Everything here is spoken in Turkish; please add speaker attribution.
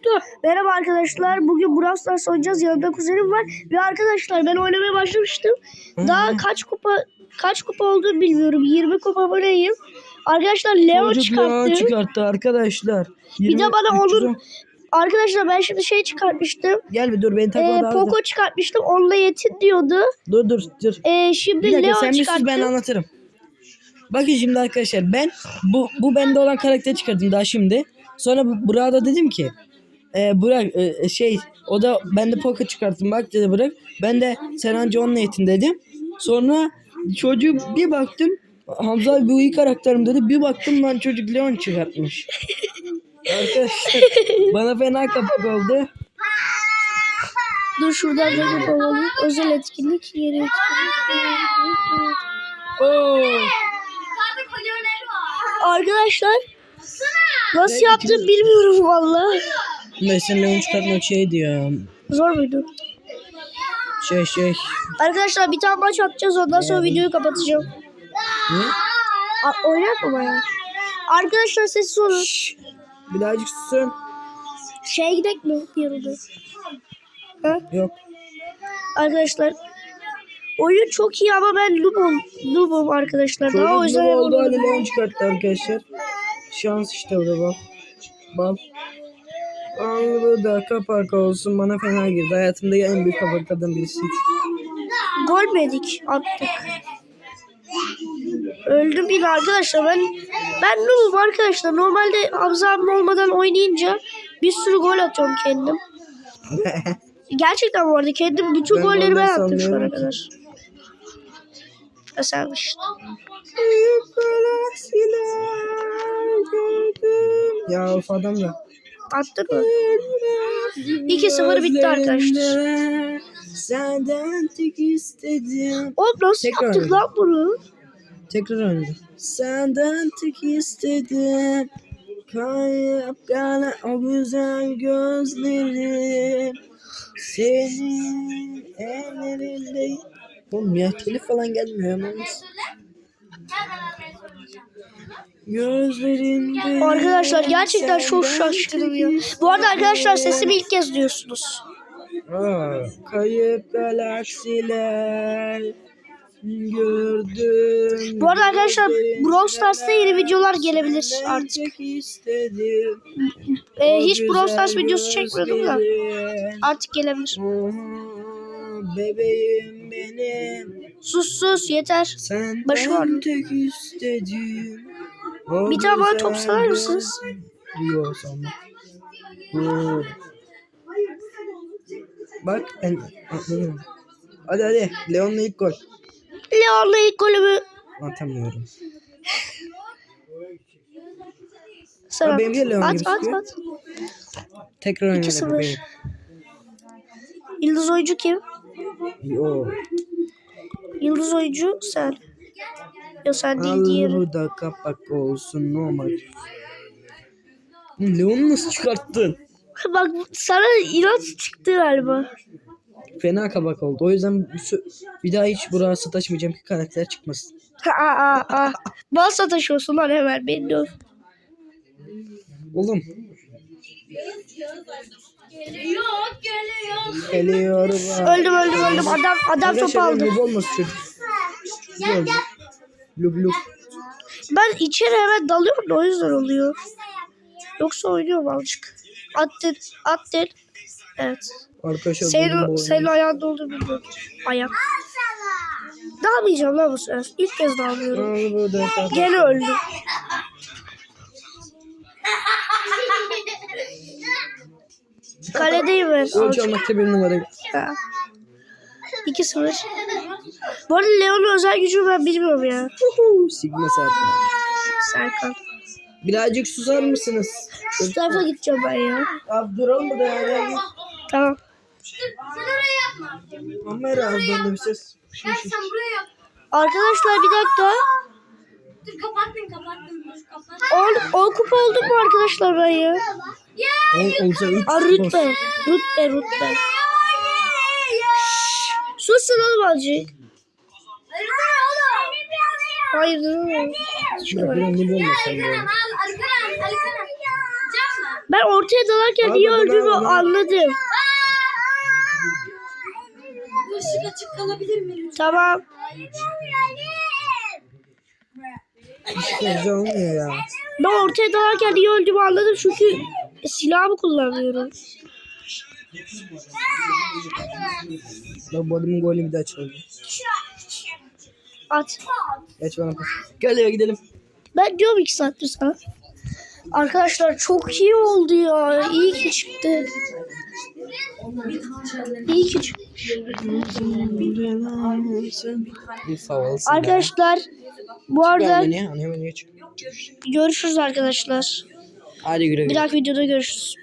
Speaker 1: uçtu.
Speaker 2: Merhaba arkadaşlar. Bugün Brawl Stars oynayacağız. Yanımda kuzenim var. Ve arkadaşlar ben oynamaya başlamıştım. Daha kaç kupa kaç kupa olduğunu bilmiyorum. 20 kupa mı neyim? Arkadaşlar Leo
Speaker 1: Çocuk Leon
Speaker 2: çıkarttı.
Speaker 1: çıkarttı arkadaşlar.
Speaker 2: Bir de
Speaker 1: 20,
Speaker 2: bana
Speaker 1: 310.
Speaker 2: onun Arkadaşlar ben şimdi şey çıkartmıştım.
Speaker 1: Gel bir dur beni takma
Speaker 2: Ee. Poco çıkartmıştım. Onunla yetin diyordu.
Speaker 1: Dur dur dur.
Speaker 2: Ee, şimdi
Speaker 1: Bir dakika
Speaker 2: Leo
Speaker 1: sen bir sus
Speaker 2: çıkarttı.
Speaker 1: ben anlatırım. Bakın şimdi arkadaşlar ben bu bu bende olan karakteri çıkardım daha şimdi. Sonra bu- Burak'a da dedim ki e, Burak e, şey o da ben de Poco çıkarttım bak dedi Burak. Ben de sen anca onunla yetin dedim. Sonra çocuğu bir baktım Hamza abi bu iyi karakterim dedi. Bir baktım lan çocuk Leon çıkartmış. Arkadaşlar bana fena kapak oldu.
Speaker 2: Dur şuradan da bir kovalayayım. Özel etkinlik yeri etkinlik.
Speaker 1: Oo.
Speaker 2: Arkadaşlar nasıl yaptım bilmiyorum valla.
Speaker 1: Ben sen Leon çıkartmak şey diyor.
Speaker 2: Zor muydu?
Speaker 1: Şey şey.
Speaker 2: Arkadaşlar bir tane maç atacağız ondan sonra videoyu kapatacağım.
Speaker 1: Ne?
Speaker 2: A- oynar mı bayağı? Arkadaşlar sessiz olun.
Speaker 1: Şşş. Birazcık susun.
Speaker 2: Şeye gidelim mi yarıda? Ha?
Speaker 1: Yok.
Speaker 2: Arkadaşlar oyun çok iyi ama ben noobum, noobum arkadaşlar. Daha o
Speaker 1: Çocuk
Speaker 2: yüzden
Speaker 1: oldu. Ali Leon çıkarttı arkadaşlar. Şans işte o da bak. Bal. Al bu da kapak olsun bana fena girdi. Hayatımda en büyük kapaklardan birisiydi.
Speaker 2: Gol mü yedik? Attık. Öldüm bir arkadaşlar. Ben ben noobum arkadaşlar. Normalde Hamza abim olmadan oynayınca bir sürü gol atıyorum kendim. Gerçekten bu arada kendim bütün
Speaker 1: Ben
Speaker 2: golleri ben attım şu ana kadar. Esermiş.
Speaker 1: ya of adam ya.
Speaker 2: Attık mı? 2-0 bitti arkadaşlar.
Speaker 1: Senden tek istedim.
Speaker 2: Oğlum nasıl
Speaker 1: Tekrar
Speaker 2: yaptık
Speaker 1: oyna.
Speaker 2: lan bunu?
Speaker 1: Tekrar oynadı. Senden tek istedim. Kayıp kalan o güzel gözlerim. Senin ellerinde. Oğlum ya telif falan gelmiyor yalnız. Gözlerinde.
Speaker 2: Arkadaşlar gerçekten çok şaşkınım ya. Bu arada arkadaşlar sesimi ilk kez duyuyorsunuz.
Speaker 1: Aa, kayıp galaksiler gördüm.
Speaker 2: Bu arada arkadaşlar Brawl Stars'ta yeni videolar gelebilir artık.
Speaker 1: istedim.
Speaker 2: Ee, hiç Brawl Stars videosu çekmiyordum da artık gelebilir.
Speaker 1: Bebeğim benim.
Speaker 2: Sus sus yeter.
Speaker 1: Senden
Speaker 2: Başı var
Speaker 1: tek istedim.
Speaker 2: Bir tane bana top sarar mısınız?
Speaker 1: Yok sanma. Oo. Bak ben atladım. Hadi hadi. Leon'la ilk gol.
Speaker 2: Leon'la ilk golümü
Speaker 1: Atamıyorum.
Speaker 2: sana
Speaker 1: benim de Leon
Speaker 2: at at at.
Speaker 1: Tekrar oynadı
Speaker 2: 2-0.
Speaker 1: bebeğim.
Speaker 2: Yıldız oyuncu kim?
Speaker 1: Yo.
Speaker 2: Yıldız oyuncu sen. Sen değil diğeri.
Speaker 1: bu da kapak olsun normal. Leon'u nasıl çıkarttın?
Speaker 2: Bak sana inat çıktı galiba.
Speaker 1: Fena kabak oldu. O yüzden bir bir daha hiç buraya sataşmayacağım ki karakter çıkmasın.
Speaker 2: Aa, aa, aa. Bal sataşıyorsun lan hemen beni döv.
Speaker 1: Oğlum.
Speaker 3: Geliyor, geliyor.
Speaker 1: Geliyorum.
Speaker 2: Öldüm öldüm öldüm. Adam adam top aldı.
Speaker 1: Olmasın çocuk. Güzel oldu. Lub lub.
Speaker 2: Ben içeri hemen dalıyorum da o yüzden oluyor. Yoksa oynuyorum azıcık. Attın attın. Evet.
Speaker 1: Arkadaşlar
Speaker 2: Senin, senin ayağında olduğunu bilmiyorum. Ayak. Dalmayacağım lan bu sefer. İlk kez dalmıyorum. Gene öldüm. Kaledeyim ben.
Speaker 1: Gol çalmakta bir numara.
Speaker 2: Ha. 2-0. Bu arada Leon'un özel gücünü ben bilmiyorum ya.
Speaker 1: Sigma Serkan.
Speaker 2: Serkan.
Speaker 1: Birazcık susar mısınız?
Speaker 2: Şu tarafa gideceğim ben ya.
Speaker 1: Abi duralım burada ya.
Speaker 2: Tamam.
Speaker 3: Sen oraya yapma.
Speaker 1: Ama herhalde bir ses.
Speaker 3: Gel sen buraya yap.
Speaker 2: Arkadaşlar bir dakika.
Speaker 3: Dur kapattın, kapattın. Dur kapat.
Speaker 2: 10 kupa olduk mu arkadaşlar ben ya?
Speaker 1: Ol, olsa 3
Speaker 2: Aa, rütbe. Rütbe rütbe. Susun oğlum azıcık. Hayır durun.
Speaker 1: Şurada bir?
Speaker 2: Ben ortaya dalarken
Speaker 1: Abi
Speaker 2: niye öldüğümü anladım.
Speaker 3: Bu ışık açık kalabilir mi lütfen?
Speaker 2: Tamam.
Speaker 1: Güzel olmuyor ya.
Speaker 2: Ben ortaya dalarken niye öldüğümü anladım çünkü silahımı kullanmıyorum.
Speaker 1: Bak bu adamın golünü bir daha çaldı.
Speaker 2: At.
Speaker 1: Geç bana pas. Gel eve gidelim.
Speaker 2: Ben diyorum iki saattir sana. Arkadaşlar çok iyi oldu ya. İyi ki çıktı. İyi ki çıktı. Arkadaşlar bu arada görüşürüz arkadaşlar.
Speaker 1: Hadi güle güle.
Speaker 2: Bir dahaki videoda görüşürüz.